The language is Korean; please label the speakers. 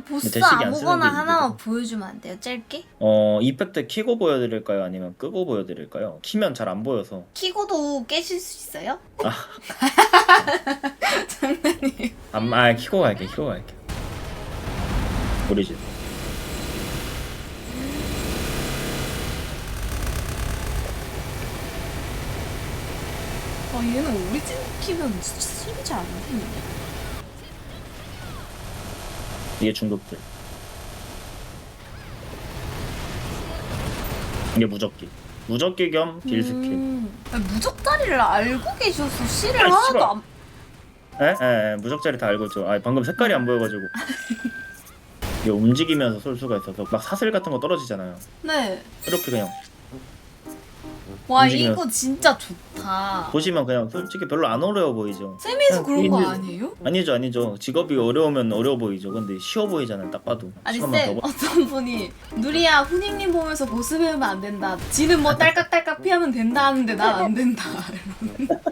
Speaker 1: 보스
Speaker 2: 대식이 안 쓰는
Speaker 1: 아무거나
Speaker 2: 게
Speaker 1: 하나만. 보여주면 안 돼요? 짧게?
Speaker 2: 어 이펙트 키고 보여드릴까요? 아니면 끄고 보여드릴까요? 키면 잘 안 보여서
Speaker 1: 키고도 깨실 수 있어요?
Speaker 2: 아.
Speaker 1: 장난이에요.
Speaker 2: 안, 아 키고 갈게 키고 갈게 오리진
Speaker 1: 아 얘는 오리진 키면 수입이 잘안 되는데.
Speaker 2: 이게 중독들 이게 무적기 무적기 겸 딜스킬
Speaker 1: 음. 아니, 무적자리를 알고 계셔서 씨를
Speaker 2: 아이,
Speaker 1: 하나도
Speaker 2: 씨발.
Speaker 1: 안.
Speaker 2: 에? 에, 에 무적자리 다 알고 있죠 아 방금 색깔이 안 보여가지고 이게 움직이면서 쏠 수가 있어서 막 사슬 같은 거 떨어지잖아요
Speaker 1: 네.
Speaker 2: 이렇게 그냥
Speaker 1: 와
Speaker 2: 움직이면-
Speaker 1: 이거 진짜 좋다.
Speaker 2: 보시면 그냥 솔직히 별로 안 어려워 보이죠 그냥
Speaker 1: 그런 거
Speaker 2: 보이는-
Speaker 1: 아니에요?
Speaker 2: 아니죠 아니죠 직업이 어려우면 어려워 보이죠 근데 쉬워 보이잖아요 딱 봐도
Speaker 1: 아니
Speaker 2: 시간만 쌤더
Speaker 1: 어떤 분이 누리야 후닝님 보면서 보스 배우면 안 된다. 지는 뭐 딸깍딸깍 피하면 된다 하는데 난 안 된다.